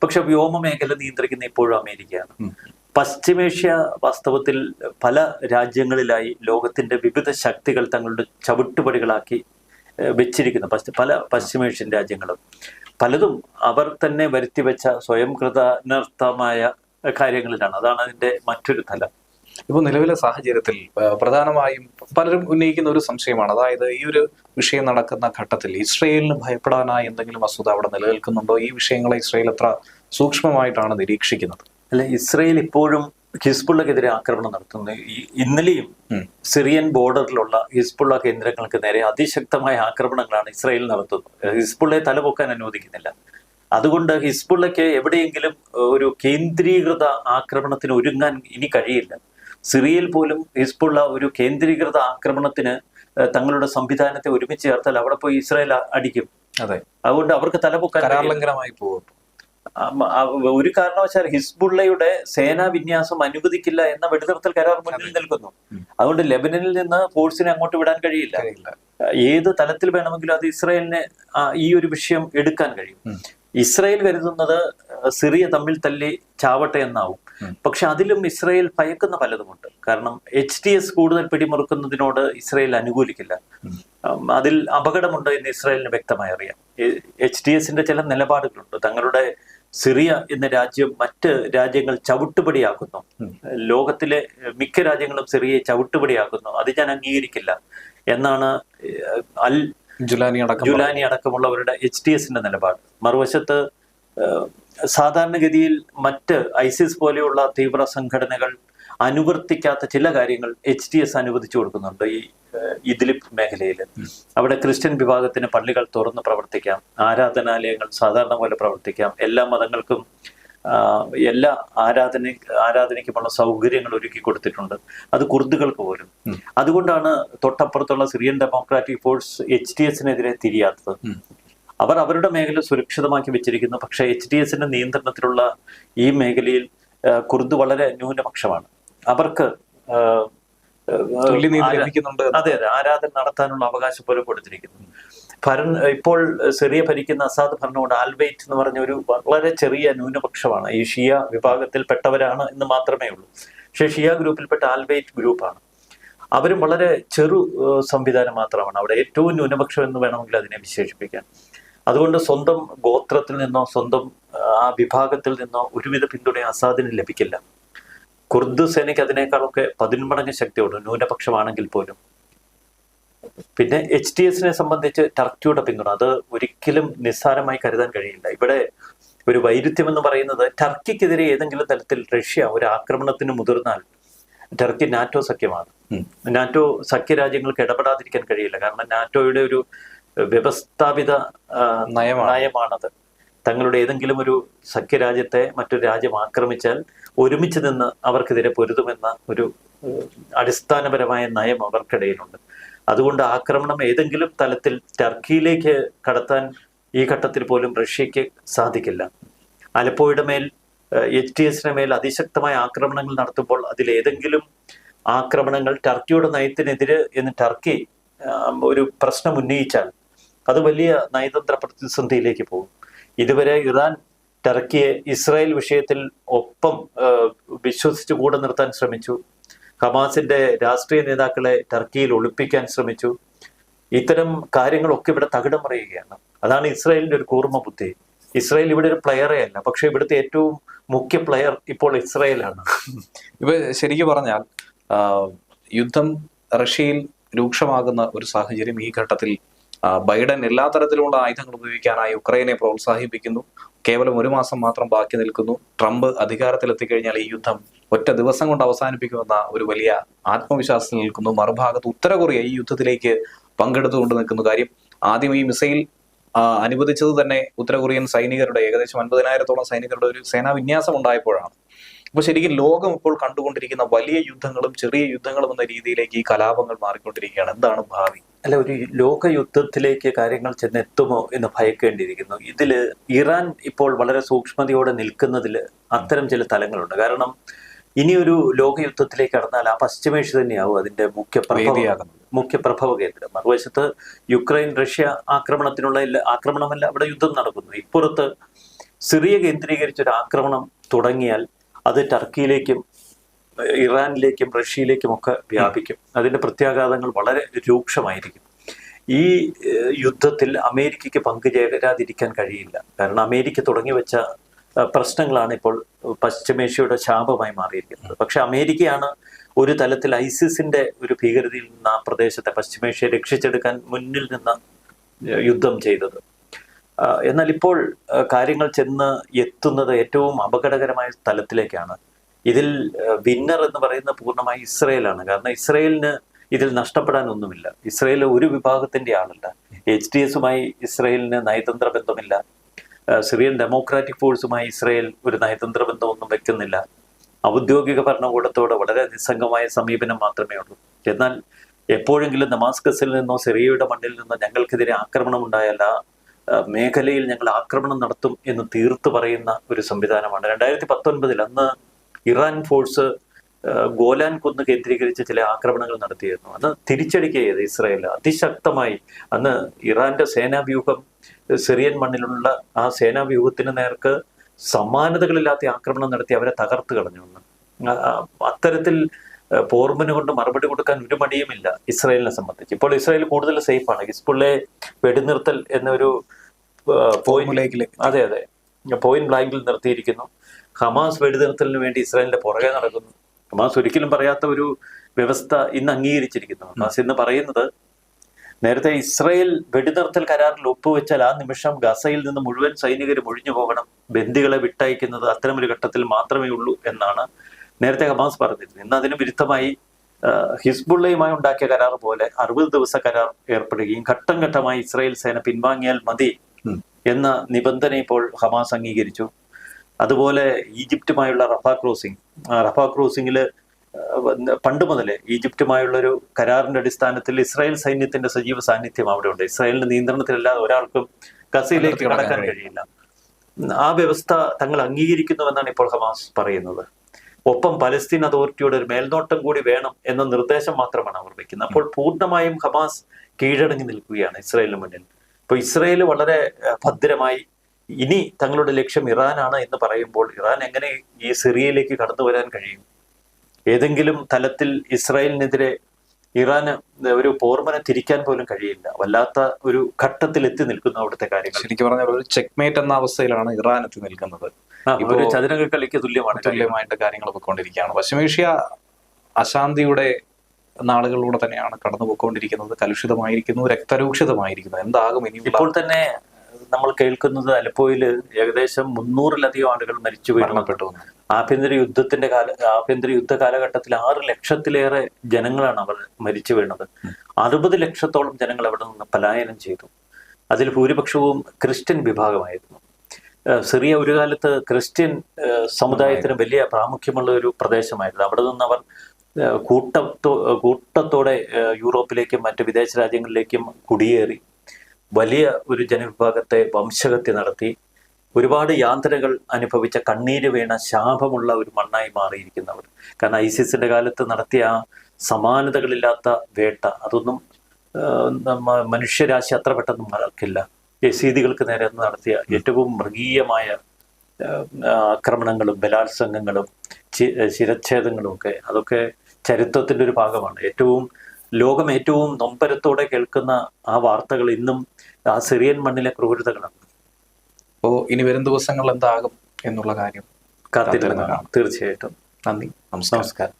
പക്ഷെ വ്യോമ മേഖല നിയന്ത്രിക്കുന്ന ഇപ്പോഴും അമേരിക്കയാണ്. പശ്ചിമേഷ്യ വാസ്തവത്തിൽ പല രാജ്യങ്ങളിലായി ലോകത്തിന്റെ വിവിധ ശക്തികൾ തങ്ങളുടെ ചവിട്ടുപടികളാക്കി വെച്ചിരിക്കുന്നു. പശ്ചി- പല പശ്ചിമേഷ്യൻ രാജ്യങ്ങളും. പലതും അവർ തന്നെ വരുത്തിവെച്ച സ്വയം കൃതനർത്ഥമായ കാര്യങ്ങളിലാണ്. അതാണ് അതിന്റെ മറ്റൊരു തലം. ഇപ്പോൾ നിലവിലെ സാഹചര്യത്തിൽ പ്രധാനമായും പലരും ഉന്നയിക്കുന്ന ഒരു സംശയമാണ്. അതായത് ഈ ഒരു വിഷയം നടക്കുന്ന ഘട്ടത്തിൽ ഇസ്രയേലിന് ഭയപ്പെടാനായി എന്തെങ്കിലും വസ്തുത അവിടെ നിലനിൽക്കുന്നുണ്ടോ? ഈ വിഷയങ്ങളെ ഇസ്രയേൽ എത്ര സൂക്ഷ്മമായിട്ടാണ് നിരീക്ഷിക്കുന്നത്? അല്ല ഇസ്രയേൽ ഇപ്പോഴും ഹിസ്ബുള്ളക്കെതിരെ ആക്രമണം നടത്തുന്നു. ഈ ഇന്നലെയും സിറിയൻ ബോർഡറിലുള്ള ഹിസ്ബുള്ള കേന്ദ്രങ്ങൾക്ക് നേരെ അതിശക്തമായ ആക്രമണങ്ങളാണ് ഇസ്രയേൽ നടത്തുന്നത്. ഹിസ്ബുള്ളയെ തലപൊക്കാൻ അനുവദിക്കുന്നില്ല. അതുകൊണ്ട് ഹിസ്ബുള്ളയ്ക്ക് എവിടെയെങ്കിലും ഒരു കേന്ദ്രീകൃത ആക്രമണത്തിന് ഒരുങ്ങാൻ ഇനി കഴിയില്ല. സിറിയയിൽ പോലും ഹിസ്ബുള്ള ഒരു കേന്ദ്രീകൃത ആക്രമണത്തിന് തങ്ങളുടെ സംവിധാനത്തെ ഒരുമിച്ച് ചേർത്താൽ അവിടെ പോയി ഇസ്രായേൽ അടിക്കും. അതെ. അതുകൊണ്ട് അവർക്ക് കഴിയില്ല. പോകും ഒരു കാരണവശാൽ ഹിസ്ബുള്ളയുടെ സേനാ വിന്യാസം അനുവദിക്കില്ല എന്ന വെടിനിർത്തൽ കരാർ മുന്നിൽ നിൽക്കുന്നു. അതുകൊണ്ട് ലെബനനിൽ നിന്ന് ഫോഴ്സിനെ അങ്ങോട്ട് വിടാൻ കഴിയില്ല. ഏത് തലത്തിൽ വേണമെങ്കിലും അത് ഇസ്രായേലിനെ ഈ ഒരു വിഷയം എടുക്കാൻ കഴിയും. ഇസ്രായേൽ കരുതുന്നത് സിറിയ തമ്മിൽ തല്ലി ചാവട്ടെ എന്നാവും. പക്ഷെ അതിലും ഇസ്രയേൽ ഭയക്കുന്ന പലതുമുണ്ട്. കാരണം എച്ച് ടി എസ് കൂടുതൽ പിടിമുറുക്കുന്നതിനോട് ഇസ്രയേൽ അനുകൂലിക്കില്ല. അതിൽ അപകടമുണ്ട് എന്ന് ഇസ്രയേലിന് വ്യക്തമായി അറിയാം. എച്ച് ടി എസിന്റെ ചില നിലപാടുകളുണ്ട്. തങ്ങളുടെ സിറിയ എന്ന രാജ്യം മറ്റ് രാജ്യങ്ങൾ ചവിട്ടുപടിയാക്കുന്നു. ലോകത്തിലെ മിക്ക രാജ്യങ്ങളും സിറിയയെ ചവിട്ടുപടിയാക്കുന്നു. അത് ഞാൻ അംഗീകരിക്കില്ല എന്നാണ് അൽ ജുലാനി അടക്കം ജുലാനി അടക്കമുള്ളവരുടെ എച്ച് ടി എസിന്റെ നിലപാട്. മറുവശത്ത് സാധാരണഗതിയിൽ മറ്റ് ഐസിസ് പോലെയുള്ള തീവ്ര സംഘടനകൾ അനുവർത്തിക്കാത്ത ചില കാര്യങ്ങൾ എച്ച് ഡി എസ് അനുവദിച്ചു കൊടുക്കുന്നുണ്ട് ഈ ഇദ്ലിബ് മേഖലയിൽ. അവിടെ ക്രിസ്ത്യൻ വിഭാഗത്തിന് പള്ളികൾ തുറന്ന് പ്രവർത്തിക്കാം ആരാധനാലയങ്ങൾ സാധാരണ പോലെ പ്രവർത്തിക്കാം എല്ലാ മതങ്ങൾക്കും എല്ലാ ആരാധന ആരാധനയ്ക്കുമുള്ള സൗകര്യങ്ങൾ ഒരുക്കി കൊടുത്തിട്ടുണ്ട്. അത് കുർദുകൾക്ക് പോലും. അതുകൊണ്ടാണ് തൊട്ടപ്പുറത്തുള്ള Syrian Democratic Force H D എസിനെതിരെ തിരിയാത്തത്. അവർ അവരുടെ മേഖല സുരക്ഷിതമാക്കി വെച്ചിരിക്കുന്നു. പക്ഷേ എച്ച് ഡി എസിന്റെ നിയന്ത്രണത്തിലുള്ള ഈ മേഖലയിൽ കുർദ് വളരെ ന്യൂനപക്ഷമാണ്. അവർക്ക് ലഭിക്കുന്നുണ്ട് അതെ അതെ ആരാധന നടത്താനുള്ള അവകാശം പോലും കൊടുത്തിരിക്കുന്നു. ഭര ഇപ്പോൾ സിറിയ ഭരിക്കുന്ന അസാദ് ഭരണകൂടം ആൽബൈറ്റ് എന്ന് പറഞ്ഞ ഒരു വളരെ ചെറിയ ന്യൂനപക്ഷമാണ്. ഈ ഷിയ വിഭാഗത്തിൽപ്പെട്ടവരാണ് എന്ന് മാത്രമേ ഉള്ളൂ. പക്ഷേ ഷിയ ഗ്രൂപ്പിൽപ്പെട്ട ആൽബൈറ്റ് ഗ്രൂപ്പാണ്. അവരും വളരെ ചെറു സംവിധാനം മാത്രമാണ്. അവിടെ ഏറ്റവും ന്യൂനപക്ഷം എന്ന് വേണമെങ്കിൽ അതിനെ വിശേഷിപ്പിക്കാൻ അതുകൊണ്ട് സ്വന്തം ഗോത്രത്തിൽ നിന്നോ സ്വന്തം ആ വിഭാഗത്തിൽ നിന്നോ ഒരുവിധ പിന്തുണ അസാദിന് ലഭിക്കില്ല. കുർദ് സേനയ്ക്ക് അതിനേക്കാളൊക്കെ പതിന്മടങ്ങ് ശക്തിയുണ്ട് ന്യൂനപക്ഷമാണെങ്കിൽ പോലും. പിന്നെ എച്ച് ഡി എസിനെ സംബന്ധിച്ച് ടർക്കിയുടെ പിന്തുണ അത് ഒരിക്കലും നിസ്സാരമായി കരുതാൻ കഴിയില്ല. ഇവിടെ ഒരു വൈരുദ്ധ്യം എന്ന് പറയുന്നത് ടർക്കിക്കെതിരെ ഏതെങ്കിലും തരത്തിൽ റഷ്യ ഒരു ആക്രമണത്തിന് മുതിർന്നാൽ ടർക്കി നാറ്റോ സഖ്യമാണ്. നാറ്റോ സഖ്യ രാജ്യങ്ങൾക്ക് ഇടപെടാതിരിക്കാൻ കഴിയില്ല. കാരണം നാറ്റോയുടെ ഒരു വ്യവസ്ഥാപിത. നയമാണത്. തങ്ങളുടെ ഏതെങ്കിലും ഒരു സഖ്യരാജ്യത്തെ മറ്റൊരു രാജ്യം ആക്രമിച്ചാൽ ഒരുമിച്ച് നിന്ന് അവർക്കെതിരെ പൊരുതുമെന്ന ഒരു അടിസ്ഥാനപരമായ നയം അവർക്കിടയിലുണ്ട്. അതുകൊണ്ട് ആക്രമണം ഏതെങ്കിലും തലത്തിൽ ടർക്കിയിലേക്ക് കടത്താൻ ഈ ഘട്ടത്തിൽ പോലും റഷ്യക്ക് സാധിക്കില്ല. അലപ്പോയുടെ മേൽ എച്ച് ടി എസിന് മേൽ അതിശക്തമായ ആക്രമണങ്ങൾ നടത്തുമ്പോൾ അതിലേതെങ്കിലും ആക്രമണങ്ങൾ ടർക്കിയുടെ നയത്തിനെതിരെ എന്ന് ടർക്കി ഒരു പ്രശ്നം ഉന്നയിച്ചാൽ അത് വലിയ നയതന്ത്ര പ്രതിസന്ധിയിലേക്ക് പോകും. ഇതുവരെ ഇറാൻ ടർക്കിയെ ഇസ്രായേൽ വിഷയത്തിൽ ഒപ്പം വിശ്വസിച്ചു കൂടെ നിർത്താൻ ശ്രമിച്ചു. ഹമാസിന്റെ രാഷ്ട്രീയ നേതാക്കളെ ടർക്കിയിൽ ഒളിപ്പിക്കാൻ ശ്രമിച്ചു. ഇത്തരം കാര്യങ്ങളൊക്കെ ഇവിടെ തകിടം മറിയുകയാണ്. അതാണ് ഇസ്രായേലിന്റെ ഒരു കൂർമ്മ ബുദ്ധി. ഇസ്രായേൽ ഇവിടെ ഒരു പ്ലെയറേ അല്ല പക്ഷെ ഇവിടുത്തെ ഏറ്റവും മുഖ്യ പ്ലെയർ ഇപ്പോൾ ഇസ്രായേലാണ്. ഇപ്പൊ ശരിക്കും പറഞ്ഞാൽ യുദ്ധം റഷ്യയിൽ രൂക്ഷമാകുന്ന ഒരു സാഹചര്യം ഈ ഘട്ടത്തിൽ ബൈഡൻ എല്ലാ തരത്തിലുള്ള ആയുധങ്ങൾ ഉപയോഗിക്കാനായി യുക്രൈനെ പ്രോത്സാഹിപ്പിക്കുന്നു. കേവലം ഒരു മാസം മാത്രം ബാക്കി നിൽക്കുന്നു. ട്രംപ് അധികാരത്തിലെത്തിക്കഴിഞ്ഞാൽ ഈ യുദ്ധം ഒറ്റ ദിവസം കൊണ്ട് അവസാനിപ്പിക്കുമെന്ന ഒരു വലിയ ആത്മവിശ്വാസത്തിൽ നിൽക്കുന്നു. മറുഭാഗത്ത് ഉത്തര കൊറിയ ഈ യുദ്ധത്തിലേക്ക് പങ്കെടുത്തുകൊണ്ട് നിൽക്കുന്നു. കാര്യം ആദ്യം ഈ മിസൈൽ അനുവദിച്ചത് തന്നെ ഉത്തര കൊറിയൻ സൈനികരുടെ ഏകദേശം അൻപതിനായിരത്തോളം സൈനികരുടെ ഒരു സേനാ വിന്യാസം ഉണ്ടായപ്പോഴാണ്. അപ്പൊ ശരിക്കും ലോകം ഇപ്പോൾ കണ്ടുകൊണ്ടിരിക്കുന്ന വലിയ യുദ്ധങ്ങളും ചെറിയ യുദ്ധങ്ങളും എന്ന രീതിയിലേക്ക് ഈ കലാപങ്ങൾ മാറിക്കൊണ്ടിരിക്കുകയാണ്. എന്താണ് ഭാവി? അല്ല ഒരു ലോകയുദ്ധത്തിലേക്ക് കാര്യങ്ങൾ ചെന്നെത്തുമോ എന്ന് ഭയക്കേണ്ടിയിരിക്കുന്നു. ഇതിൽ ഇറാൻ ഇപ്പോൾ വളരെ സൂക്ഷ്മതയോടെ നിൽക്കുന്നതിൽ അത്തരം ചില തലങ്ങളുണ്ട്. കാരണം ഇനിയൊരു ലോകയുദ്ധത്തിലേക്ക് കടന്നാൽ ആ പശ്ചിമേഷ്യ തന്നെയാവും അതിന്റെ മുഖ്യ പ്രഭവ മുഖ്യ പ്രഭവ കേന്ദ്രം. മറുവശത്ത് യുക്രൈൻ റഷ്യ ആക്രമണത്തിനുള്ള ആക്രമണമല്ല അവിടെ യുദ്ധം നടക്കുന്നു. ഇപ്പുറത്ത് സിറിയ കേന്ദ്രീകരിച്ച ഒരു ആക്രമണം തുടങ്ങിയാൽ അത് ടർക്കിയിലേക്കും ഇറാനിലേക്കും റഷ്യയിലേക്കും ഒക്കെ വ്യാപിക്കും. അതിന്റെ പ്രത്യാഘാതങ്ങൾ വളരെ രൂക്ഷമായിരിക്കും. ഈ യുദ്ധത്തിൽ അമേരിക്കയ്ക്ക് പങ്കുചേരാതിരിക്കാൻ കഴിയില്ല. കാരണം അമേരിക്ക തുടങ്ങി വെച്ച പ്രശ്നങ്ങളാണ് ഇപ്പോൾ പശ്ചിമേഷ്യയുടെ ശാപമായി മാറിയിരിക്കുന്നത്. പക്ഷെ അമേരിക്കയാണ് ഒരു തലത്തിൽ ഐസിസിന്റെ ഒരു ഭീകരതയിൽ നിന്ന് ആ പ്രദേശത്തെ പശ്ചിമേഷ്യയെ രക്ഷിച്ചെടുക്കാൻ മുന്നിൽ നിന്ന് യുദ്ധം ചെയ്തത്. എന്നാൽ ഇപ്പോൾ കാര്യങ്ങൾ ചെന്ന് എത്തുന്നത് ഏറ്റവും അപകടകരമായ തലത്തിലേക്കാണ്. ഇതിൽ വിന്നർ എന്ന് പറയുന്ന പൂർണമായി ഇസ്രയേലാണ്. കാരണം ഇസ്രയേലിന് ഇതിൽ നഷ്ടപ്പെടാനൊന്നുമില്ല. ഇസ്രയേൽ ഒരു വിഭാഗത്തിന്റെ ആളല്ല. എച്ച് ഡി എസുമായി ഇസ്രയേലിന് നയതന്ത്ര ബന്ധമില്ല. സിറിയൻ ഡെമോക്രാറ്റിക് ഫോഴ്സുമായി ഇസ്രയേൽ ഒരു നയതന്ത്ര ബന്ധമൊന്നും വെക്കുന്നില്ല. ഔദ്യോഗിക ഭരണകൂടത്തോട് വളരെ നിസ്സംഗമായ സമീപനം മാത്രമേ ഉള്ളൂ. എന്നാൽ എപ്പോഴെങ്കിലും ദമാസ്കസിൽ നിന്നോ സിറിയയുടെ മണ്ണിൽ നിന്നോ ഞങ്ങൾക്കെതിരെ ആക്രമണം ഉണ്ടായാൽ മേഖലയിൽ ഞങ്ങൾ ആക്രമണം നടത്തും എന്ന് തീർത്തു പറയുന്ന ഒരു സംവിധാനമാണ്. രണ്ടായിരത്തി പത്തൊൻപതിൽ അന്ന് ഇറാൻ ഫോഴ്സ് ഗോലാൻ കുന്ന് കേന്ദ്രീകരിച്ച് ചില ആക്രമണങ്ങൾ നടത്തിയിരുന്നു. അന്ന് തിരിച്ചടിക്കുക ചെയ്ത് ഇസ്രായേൽ അതിശക്തമായി. അന്ന് ഇറാന്റെ സേനാവ്യൂഹം സിറിയൻ മണ്ണിലുള്ള ആ സേനാവ്യൂഹത്തിന് നേർക്ക് സമാനതകളില്ലാത്ത ആക്രമണം നടത്തി അവരെ തകർത്ത് കളഞ്ഞു. അന്ന് അത്തരത്തിൽ പോർമിന് കൊണ്ട് മറുപടി കൊടുക്കാൻ ഒരു മടിയുമില്ല ഇസ്രായേലിനെ സംബന്ധിച്ച്. ഇപ്പോൾ ഇസ്രായേൽ കൂടുതൽ സേഫാണ്. ഹിസ്ബുള്ളെ വെടിനിർത്തൽ എന്നൊരു പോയിന്റ് അതെ അതെ. പോയിന്റ് ബ്ലാങ്കിൽ നിർത്തിയിരിക്കുന്നു. ഹമാസ് വെടിനിർത്തലിന് വേണ്ടി ഇസ്രായേലിന്റെ പുറകെ നടക്കുന്നു. ഹമാസ് ഒരിക്കലും പറയാത്ത ഒരു വ്യവസ്ഥ ഇന്ന് അംഗീകരിച്ചിരിക്കുന്നു. ഹമാസ് ഇന്ന് പറയുന്നത് നേരത്തെ ഇസ്രായേൽ വെടിനിർത്തൽ കരാറിൽ ഒപ്പുവെച്ചാൽ ആ നിമിഷം ഗസയിൽ നിന്ന് മുഴുവൻ സൈനികരും ഒഴിഞ്ഞു പോകണം. ബന്ദികളെ വിട്ടയക്കുന്നത് അത്തരമൊരു ഘട്ടത്തിൽ മാത്രമേ ഉള്ളൂ എന്നാണ് നേരത്തെ ഹമാസ് പറഞ്ഞിരുന്നത്. ഇന്ന് അതിന് വിരുദ്ധമായി ഹിസ്ബുള്ളയുമായി ഉണ്ടാക്കിയ കരാർ പോലെ അറുപത് ദിവസ കരാർ ഏർപ്പെടുകയും ഘട്ടം ഘട്ടമായി ഇസ്രായേൽ സേന പിൻവാങ്ങിയാൽ മതി എന്ന നിബന്ധന ഇപ്പോൾ ഹമാസ് അംഗീകരിച്ചു. അതുപോലെ ഈജിപ്തുമായുള്ള റഫ ക്രോസിംഗ്. റഫാ ക്രോസിംഗിൽ പണ്ട് മുതലേ ഈജിപ്റ്റുമായുള്ളൊരു ഒരു കരാറിന്റെ അടിസ്ഥാനത്തിൽ ഇസ്രായേൽ സൈന്യത്തിന്റെ സജീവ സാന്നിധ്യം അവിടെ ഉണ്ട് ഇസ്രായേലിന്റെ നിയന്ത്രണത്തിലല്ലാതെ ഒരാൾക്കും ഗസയിലേക്ക് കടക്കാൻ കടക്കാൻ കഴിയില്ല. ആ വ്യവസ്ഥ തങ്ങൾ അംഗീകരിക്കുന്നുവെന്നാണ് ഇപ്പോൾ ഹമാസ് പറയുന്നത്. ഒപ്പം പലസ്തീൻ അതോറിറ്റിയുടെ ഒരു മേൽനോട്ടം കൂടി വേണം എന്ന നിർദ്ദേശം മാത്രമാണ് അവർ വയ്ക്കുന്നത് അപ്പോൾ പൂർണമായും ഹമാസ് കീഴടങ്ങി നിൽക്കുകയാണ് ഇസ്രായേലിന് മുന്നിൽ. ഇപ്പൊ ഇസ്രായേൽ വളരെ ഭദ്രമായി ഇനി തങ്ങളുടെ ലക്ഷ്യം ഇറാനാണ് എന്ന് പറയുമ്പോൾ ഇറാൻ എങ്ങനെ ഈ സിറിയയിലേക്ക് കടന്നു വരാൻ കഴിയും? ഏതെങ്കിലും തലത്തിൽ ഇസ്രായേലിനെതിരെ ഇറാന് ഒരു പോർമനെ തിരിക്കാൻ പോലും കഴിയില്ല. വല്ലാത്ത ഒരു ഘട്ടത്തിൽ എത്തി നിൽക്കുന്നു അവിടുത്തെ കാര്യങ്ങൾ. ശരിക്കും പറഞ്ഞാൽ ഒരു ചെക്ക്മേറ്റ് എന്ന അവസ്ഥയിലാണ് ഇറാൻ എത്തി നിൽക്കുന്നത്. ഒരു ചതുരംഗ കളിക്ക് തുല്യമാണ് തുല്യമായിട്ട് കാര്യങ്ങൾ പോയിക്കൊണ്ടിരിക്കുകയാണ് പശ്ചിമേഷ്യ അശാന്തിയുടെ നാളുകളിലൂടെ തന്നെയാണ് കടന്നു പോയിക്കൊണ്ടിരിക്കുന്നത് കലുഷിതമായിരിക്കുന്നു രക്തരൂക്ഷിതമായിരിക്കുന്നു. എന്താകും ഇനി ഇപ്പോൾ തന്നെ നമ്മൾ കേൾക്കുന്നത് അലപ്പോയിൽ ഏകദേശം മുന്നൂറിലധികം ആളുകൾ മരിച്ചു വീഴപ്പെട്ടു ആഭ്യന്തര യുദ്ധത്തിന്റെ കാല ആഭ്യന്തര യുദ്ധ കാലഘട്ടത്തിൽ ആറ് ലക്ഷത്തിലേറെ ജനങ്ങളാണ് അവർ മരിച്ചു വീണത്. അറുപത് ലക്ഷത്തോളം ജനങ്ങൾ അവിടെ നിന്ന് പലായനം ചെയ്തു. അതിൽ ഭൂരിപക്ഷവും ക്രിസ്ത്യൻ വിഭാഗമായിരുന്നു. സിറിയ ഒരു കാലത്ത് ക്രിസ്ത്യൻ സമുദായത്തിന് വലിയ പ്രാമുഖ്യമുള്ള ഒരു പ്രദേശമായിരുന്നു. അവിടെ നിന്ന് അവർ കൂട്ടത്തോ കൂട്ടത്തോടെ യൂറോപ്പിലേക്കും മറ്റ് വിദേശ രാജ്യങ്ങളിലേക്കും കുടിയേറി. വലിയ ഒരു ജനവിഭാഗത്തെ വംശഹത്യ നടത്തി ഒരുപാട് യാന്ത്രകൾ അനുഭവിച്ച കണ്ണീര് വീണ ശാപമുള്ള ഒരു മണ്ണായി മാറിയിരിക്കുന്നവർ. കാരണം ഐസിസിന്റെ കാലത്ത് നടത്തിയ ആ സമാനതകളില്ലാത്ത വേട്ട അതൊന്നും മനുഷ്യരാശി അത്ര പെട്ടെന്ന് മറക്കില്ല യസീദികൾക്ക് നേരെ നടത്തിയ ഏറ്റവും മൃഗീയമായ ആക്രമണങ്ങളും ബലാത്സംഗങ്ങളും ശിരച്ഛേദങ്ങളും ഒക്കെ അതൊക്കെ ചരിത്രത്തിന്റെ ഒരു ഭാഗമാണ്. ഏറ്റവും ലോകം ഏറ്റവും നൊമ്പരത്തോടെ കേൾക്കുന്ന ആ വാർത്തകൾ ഇന്നും ആ സിറിയൻ മണ്ണിലെ ക്രൂരതകളാണ്. അപ്പോ ഇനി വരും ദിവസങ്ങൾ എന്താകും എന്നുള്ള കാര്യം കാത്തിരുന്ന് തീർച്ചയായിട്ടും. നന്ദി. നമസ്കാരം.